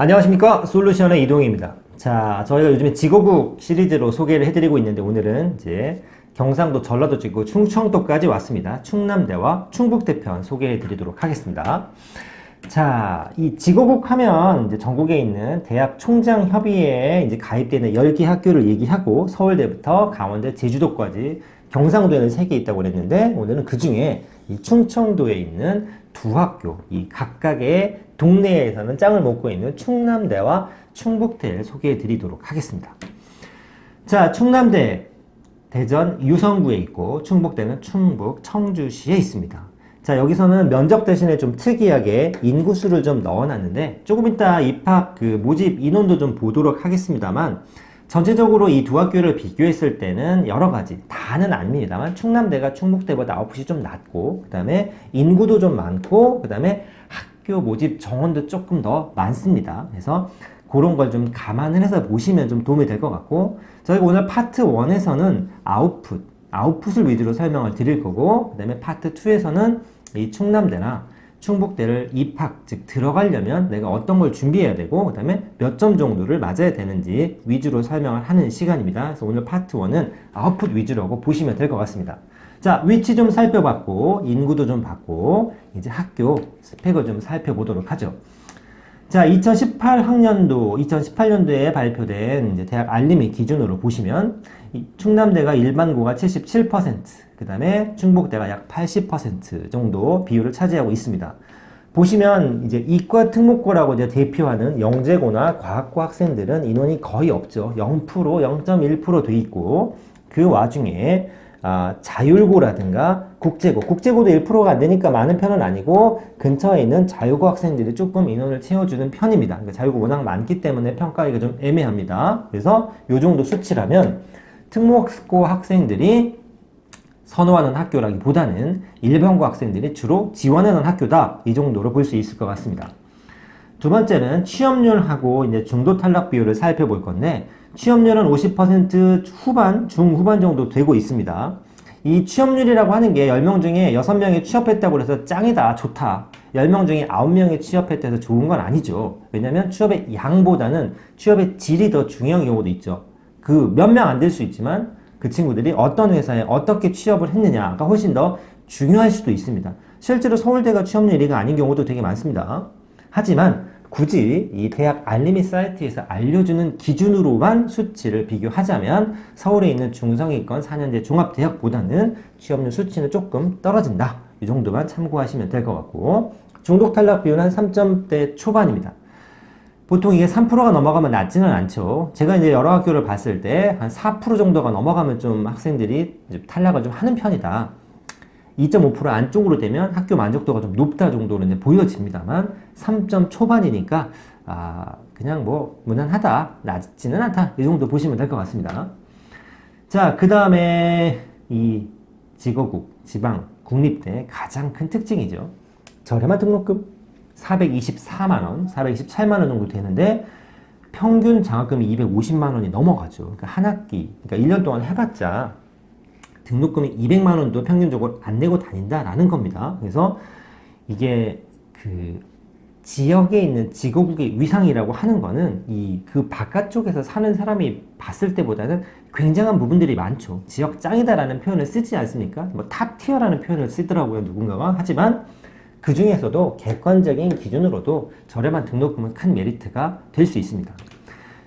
안녕하십니까 솔루션의 이동입니다. 자, 저희가 요즘에 지거국 시리즈로 소개를 해드리고 있는데 오늘은 이제 경상도, 전라도 지구, 충청도까지 왔습니다. 충남대와 충북대 편 소개해 드리도록 하겠습니다. 자, 이 지거국 하면 이제 전국에 있는 대학 총장 협의회에 이제 가입되는 10개 학교를 얘기하고 서울대부터 강원도, 제주도까지 경상도에는 3개 있다고 그랬는데 오늘은 그 중에 이 충청도에 있는 두 학교, 이 각각의 동네에서는 짱을 먹고 있는 충남대와 충북대를 소개해 드리도록 하겠습니다. 자, 충남대 대전 유성구에 있고 충북대는 충북 청주시에 있습니다. 자, 여기서는 면적 대신에 좀 특이하게 인구수를 좀 넣어놨는데 조금 이따 입학 그 모집 인원도 좀 보도록 하겠습니다만 전체적으로 이 두 학교를 비교했을 때는 여러 가지 다는 아닙니다만 충남대가 충북대보다 아웃풋이 좀 낮고 그 다음에 인구도 좀 많고 그 다음에 학교 모집 정원도 조금 더 많습니다. 그래서 그런 걸 좀 감안을 해서 보시면 좀 도움이 될 것 같고 저희가 오늘 파트 1에서는 아웃풋 아웃풋을 위주로 설명을 드릴 거고 그 다음에 파트 2에서는 이 충남대나 충북대를 입학, 즉 들어가려면 내가 어떤 걸 준비해야 되고 그 다음에 몇 점 정도를 맞아야 되는지 위주로 설명을 하는 시간입니다. 그래서 오늘 파트 1은 아웃풋 위주로 하고 보시면 될 것 같습니다. 자, 위치 좀 살펴봤고 인구도 좀 봤고 이제 학교 스펙을 좀 살펴보도록 하죠. 자, 2018학년도, 2018년도에 발표된 대학 알림이 기준으로 보시면 이 충남대가 일반고가 77%, 그 다음에 충북대가 약 80% 정도 비율을 차지하고 있습니다. 보시면 이제 이과 특목고라고 이제 대표하는 영재고나 과학고 학생들은 인원이 거의 없죠. 0%, 0.1%돼 있고 그 와중에 아, 자율고라든가 국제고, 국제고도 1%가 안 되니까 많은 편은 아니고 근처에 있는 자율고 학생들이 조금 인원을 채워주는 편입니다. 그러니까 자율고 워낙 많기 때문에 평가하기가 좀 애매합니다. 그래서 이 정도 수치라면 특목고 학생들이 선호하는 학교라기보다는 일반고 학생들이 주로 지원하는 학교다. 이 정도로 볼 수 있을 것 같습니다. 두 번째는 취업률하고 이제 중도 탈락 비율을 살펴볼 건데 취업률은 50% 후반, 중후반 정도 되고 있습니다. 이 취업률이라고 하는 게 10명 중에 6명이 취업했다고 해서 짱이다, 좋다. 10명 중에 9명이 취업했다 해서 좋은 건 아니죠. 왜냐면 취업의 양보다는 취업의 질이 더 중요한 경우도 있죠. 그 몇 명 안 될 수 있지만 그 친구들이 어떤 회사에 어떻게 취업을 했느냐가 훨씬 더 중요할 수도 있습니다. 실제로 서울대가 취업률 1위가 아닌 경우도 되게 많습니다. 하지만 굳이 이 대학 알림이 사이트에서 알려주는 기준으로만 수치를 비교하자면 서울에 있는 중성이권 4년제 종합대학보다는 취업률 수치는 조금 떨어진다. 이 정도만 참고하시면 될 것 같고 중독 탈락 비율은 한 3점대 초반입니다. 보통 이게 3%가 넘어가면 낮지는 않죠. 제가 이제 여러 학교를 봤을 때 한 4% 정도가 넘어가면 좀 학생들이 탈락을 좀 하는 편이다. 2.5% 안쪽으로 되면 학교 만족도가 좀 높다 이제 보여집니다만 3점 초반이니까 아 그냥 뭐 무난하다 낮지는 않다 이 정도 보시면 될 것 같습니다. 자그 다음에 이 지거국 지방 국립대 가장 큰 특징이죠. 저렴한 등록금 424만 원, 427만 원 정도 되는데 평균 장학금이 250만 원이 넘어가죠. 그러니까 한 학기, 그러니까 1년 동안 해봤자 등록금이 200만 원도 평균적으로 안 내고 다닌다라는 겁니다. 그래서 이게 그 지역에 있는 지거국의 위상이라고 하는 거는 이 그 바깥쪽에서 사는 사람이 봤을 때보다는 굉장한 부분들이 많죠. 지역 짱이다라는 표현을 쓰지 않습니까? 뭐 탑 티어라는 표현을 쓰더라고요, 누군가가. 하지만 그 중에서도 객관적인 기준으로도 저렴한 등록금은 큰 메리트가 될 수 있습니다.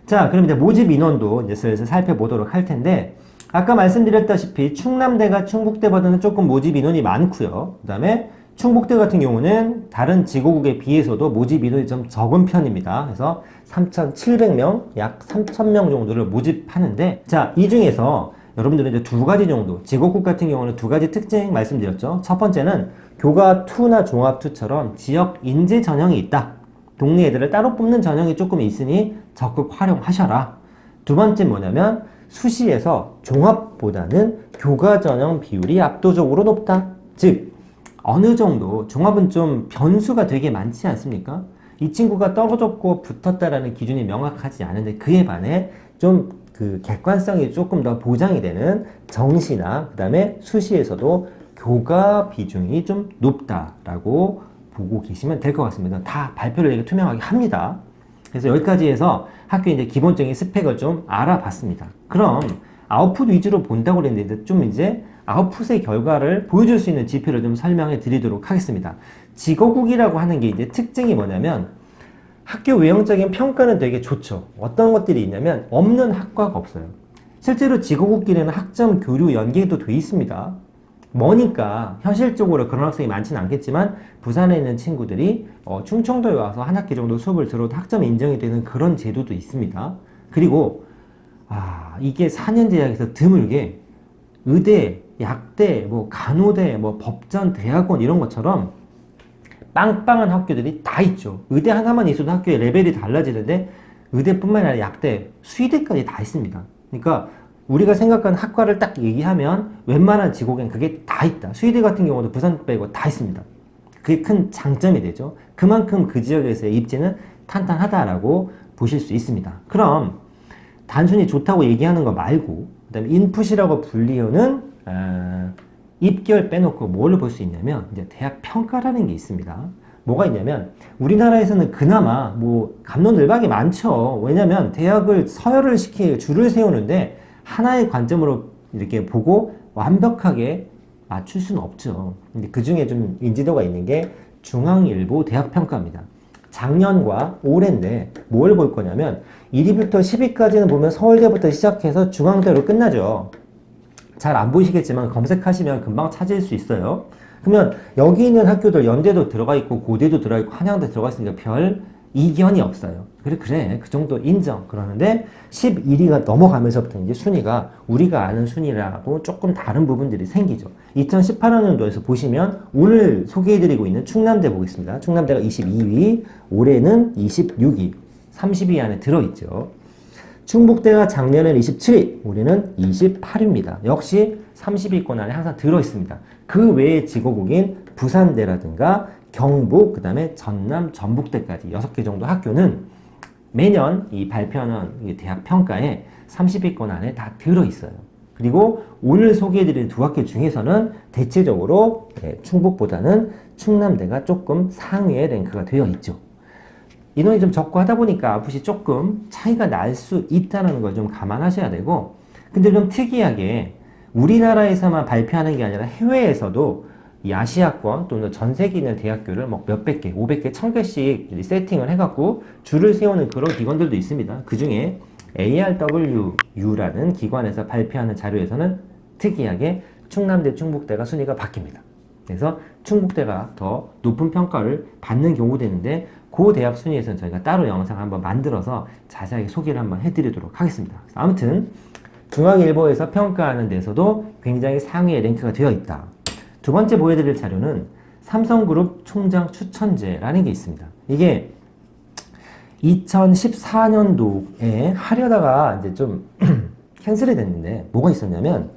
자, 그럼 이제 모집 인원도 이제 슬슬 살펴보도록 할 텐데, 아까 말씀드렸다시피 충남대가 충북대보다는 조금 모집 인원이 많고요. 그 다음에 충북대 같은 경우는 다른 지구국에 비해서도 모집 인원이 좀 적은 편입니다. 그래서 3,700명, 약 3,000명 정도를 모집하는데, 자, 이 중에서 여러분들은 이제 두 가지 정도, 지구국 같은 경우는 두 가지 특징 말씀드렸죠. 첫 번째는 교과 2나 종합 2처럼 지역 인재 전형이 있다. 동네 애들을 따로 뽑는 전형이 조금 있으니 적극 활용하셔라. 두 번째 뭐냐면 수시에서 종합보다는 교과 전형 비율이 압도적으로 높다. 즉 어느 정도 종합은 좀 변수가 되게 많지 않습니까? 이 친구가 떨어졌고 붙었다라는 기준이 명확하지 않은데 그에 반해 좀 그 객관성이 조금 더 보장이 되는 정시나 그 다음에 수시에서도 교과 비중이 좀 높다라고 보고 계시면 될 것 같습니다. 다 발표를 되게 투명하게 합니다. 그래서 여기까지 해서 학교 이제 기본적인 스펙을 좀 알아봤습니다. 그럼 아웃풋 위주로 본다고 그랬는데 좀 이제 아웃풋의 결과를 보여줄 수 있는 지표를 좀 설명해 드리도록 하겠습니다. 직어국이라고 하는 게 이제 특징이 뭐냐면 학교 외형적인 평가는 되게 좋죠. 어떤 것들이 있냐면 없는 학과가 없어요. 실제로 직어국기에는 학점 교류 연계도 돼 있습니다. 뭐니까 현실적으로 그런 학생이 많지는 않겠지만 부산에 있는 친구들이 어, 충청도에 와서 한 학기 정도 수업을 들어도 학점 인정이 되는 그런 제도도 있습니다. 그리고 아 이게 4년 대학에서 드물게 의대, 약대, 뭐 간호대, 뭐 법전, 대학원 이런 것처럼 빵빵한 학교들이 다 있죠. 의대 하나만 있어도 학교의 레벨이 달라지는데 의대뿐만 아니라 약대, 수의대까지 다 있습니다. 그러니까 우리가 생각하는 학과를 딱 얘기하면 웬만한 지곡엔 그게 다 있다. 수의대 같은 경우도 부산 빼고 다 있습니다. 그게 큰 장점이 되죠. 그만큼 그 지역에서의 입지는 탄탄하다라고 보실 수 있습니다. 그럼 단순히 좋다고 얘기하는 거 말고 그다음에 인풋이라고 불리우는 어, 입결 빼놓고 뭘로 볼 수 있냐면 이제 대학 평가라는 게 있습니다. 뭐가 있냐면 우리나라에서는 그나마 뭐 감론을박이 많죠. 왜냐면 대학을 서열을 시키 줄을 세우는데 하나의 관점으로 이렇게 보고 완벽하게 맞출 수는 없죠. 근데 그 중에 좀 인지도가 있는 게 중앙일보 대학평가입니다. 작년과 올해인데 뭘 볼 거냐면 1위부터 10위까지는 보면 서울대부터 시작해서 중앙대로 끝나죠. 잘 안 보이시겠지만 검색하시면 금방 찾을 수 있어요. 그러면 여기 있는 학교들 연대도 들어가 있고 고대도 들어가 있고 한양도 들어가 있으니까 별 이견이 없어요. 그래 그래 그 정도 인정. 그러는데 11위가 넘어가면서부터 이제 순위가 우리가 아는 순위라고 조금 다른 부분들이 생기죠. 2018년도에서 보시면 오늘 소개해드리고 있는 충남대 보겠습니다. 충남대가 22위, 올해는 26위, 30위 안에 들어있죠. 충북대가 작년에는 27위, 올해는 28위입니다. 역시 30위권 안에 항상 들어있습니다. 그 외의 지거국인 부산대라든가 경북, 그 다음에 전남, 전북대까지 6개 정도 학교는 매년 이 발표하는 이 대학 평가에 30위권 안에 다 들어있어요. 그리고 오늘 소개해드릴 두 학교 중에서는 대체적으로 예, 충북보다는 충남대가 조금 상위에 랭크가 되어 있죠. 인원이 좀 적고 하다 보니까 아웃풋이 조금 차이가 날 수 있다는 걸 좀 감안하셔야 되고 근데 좀 특이하게 우리나라에서만 발표하는 게 아니라 해외에서도 이 아시아권 또는 전 세계 있는 대학교를 뭐 몇백 개, 오백 개, 천 개씩 세팅을 해갖고 줄을 세우는 그런 기관들도 있습니다. 그 중에 ARWU라는 기관에서 발표하는 자료에서는 특이하게 충남대, 충북대가 순위가 바뀝니다. 그래서 충북대가 더 높은 평가를 받는 경우도 있는데 그 대학 순위에서는 저희가 따로 영상 한번 만들어서 자세하게 소개를 한번 해드리도록 하겠습니다. 아무튼 중앙일보에서 평가하는 데서도 굉장히 상위에 랭크가 되어 있다. 두 번째 보여드릴 자료는 삼성그룹 총장 추천제라는 게 있습니다. 이게 2014년도에 하려다가 이제 좀 캔슬이 됐는데 뭐가 있었냐면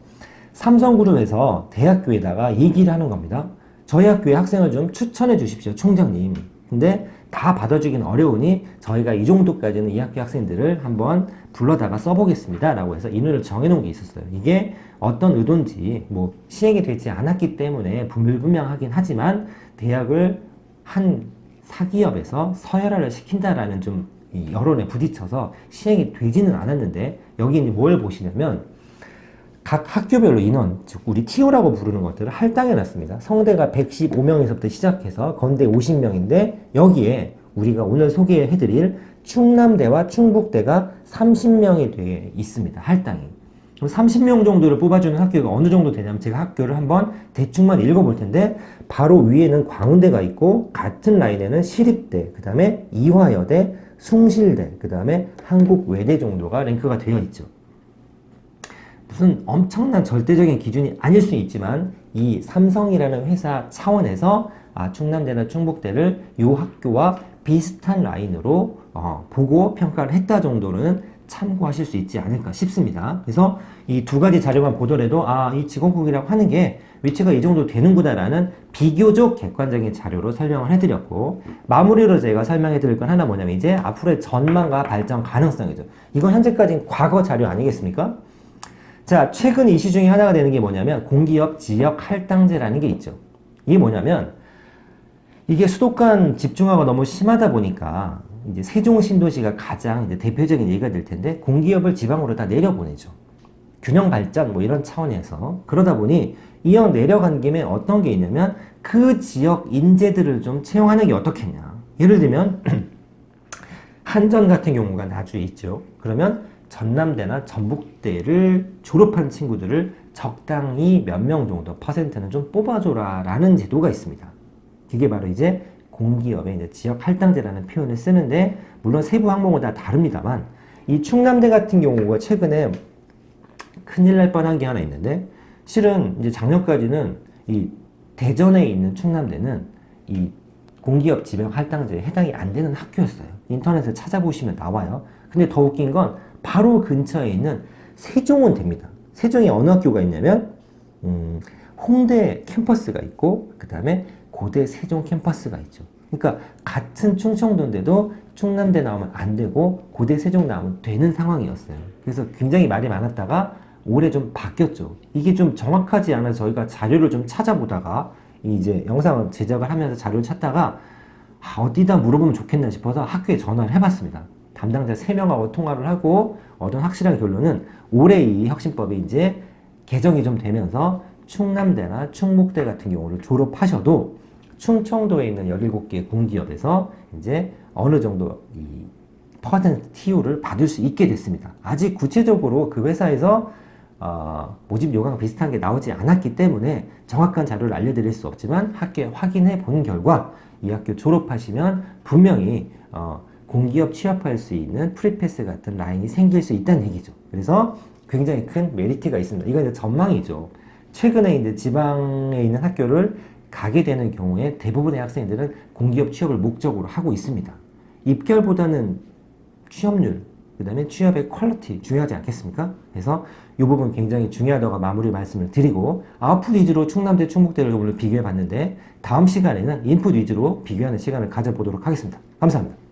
삼성그룹에서 대학교에다가 얘기를 하는 겁니다. 저희 학교에 학생을 좀 추천해 주십시오, 총장님. 근데 다 받아주긴 어려우니 저희가 이 정도까지는 이 학교 학생들을 한번 불러다가 써보겠습니다. 라고 해서 인원을 정해놓은 게 있었어요. 이게 어떤 의도인지 뭐 시행이 되지 않았기 때문에 불분명하긴 하지만 대학을 한 사기업에서 서열화를 시킨다라는 좀 여론에 부딪혀서 시행이 되지는 않았는데 여기 뭘 보시냐면 각 학교별로 인원, 즉 우리 TO라고 부르는 것들을 할당해 놨습니다. 성대가 115명에서부터 시작해서 건대 50명인데 여기에 우리가 오늘 소개해 드릴 충남대와 충북대가 30명이 돼 있습니다. 할당이. 그럼 30명 정도를 뽑아주는 학교가 어느 정도 되냐면 제가 학교를 한번 대충만 읽어볼 텐데 바로 위에는 광운대가 있고 같은 라인에는 시립대, 그 다음에 이화여대, 숭실대, 그 다음에 한국외대 정도가 랭크가 되어 있죠. 무슨 엄청난 절대적인 기준이 아닐 수 있지만 이 삼성이라는 회사 차원에서 아, 충남대나 충북대를 이 학교와 비슷한 라인으로 어, 보고 평가를 했다 정도는 참고하실 수 있지 않을까 싶습니다. 그래서 이 두 가지 자료만 보더라도 아, 이 직원국이라고 하는 게 위치가 이 정도 되는구나라는 비교적 객관적인 자료로 설명을 해드렸고 마무리로 제가 설명해 드릴 건 하나 뭐냐면 이제 앞으로의 전망과 발전 가능성이죠. 이건 현재까지 과거 자료 아니겠습니까? 자, 최근 이슈 중에 하나가 되는 게 뭐냐면 공기업 지역 할당제라는 게 있죠. 이게 뭐냐면 이게 수도권 집중화가 너무 심하다 보니까 이제 세종 신도시가 가장 이제 대표적인 예가 될 텐데 공기업을 지방으로 다 내려보내죠. 균형 발전 뭐 이런 차원에서 그러다 보니 이왕 내려간 김에 어떤 게 있냐면 그 지역 인재들을 좀 채용하는 게 어떻겠냐. 예를 들면 한전 같은 경우가 나주에 있죠. 그러면 전남대나 전북대를 졸업한 친구들을 적당히 몇 명 정도 퍼센트는 좀 뽑아줘라 라는 제도가 있습니다. 그게 바로 이제 공기업의 이제 지역 할당제라는 표현을 쓰는데 물론 세부 항목은 다 다릅니다만 이 충남대 같은 경우가 최근에 큰일 날 뻔한 게 하나 있는데 실은 이제 작년까지는 이 대전에 있는 충남대는 이 공기업 지명 할당제에 해당이 안 되는 학교였어요. 인터넷에 찾아보시면 나와요. 근데 더 웃긴 건 바로 근처에 있는 세종은 됩니다. 세종에 어느 학교가 있냐면 음, 홍대 캠퍼스가 있고 그 다음에 고대 세종 캠퍼스가 있죠. 그러니까 같은 충청도인데도 충남대 나오면 안 되고 고대 세종 나오면 되는 상황이었어요. 그래서 굉장히 말이 많았다가 올해 좀 바뀌었죠. 이게 좀 정확하지 않아서 저희가 자료를 좀 찾아보다가 이제 영상을 제작을 하면서 자료를 찾다가 아, 어디다 물어보면 좋겠나 싶어서 학교에 전화를 해봤습니다. 담당자 3명하고 통화를 하고 얻은 확실한 결론은 올해 이 혁신법이 이제 개정이 좀 되면서 충남대나 충북대 같은 경우를 졸업하셔도 충청도에 있는 17개 공기업에서 이제 어느 정도 이 퍼센트 TU를 받을 수 있게 됐습니다. 아직 구체적으로 그 회사에서 어, 모집 요강 비슷한 게 나오지 않았기 때문에 정확한 자료를 알려드릴 수 없지만 학교에 확인해 본 결과 이 학교 졸업하시면 분명히 어, 공기업 취업할 수 있는 프리패스 같은 라인이 생길 수 있다는 얘기죠. 그래서 굉장히 큰 메리트가 있습니다. 이건 이제 전망이죠. 최근에 이제 지방에 있는 학교를 가게 되는 경우에 대부분의 학생들은 공기업 취업을 목적으로 하고 있습니다. 입결보다는 취업률, 그 다음에 취업의 퀄리티 중요하지 않겠습니까? 그래서 이 부분 굉장히 중요하다고 마무리 말씀을 드리고 아웃풋 위주로 충남대, 충북대를 오늘 비교해 봤는데 다음 시간에는 인풋 위주로 비교하는 시간을 가져보도록 하겠습니다. 감사합니다.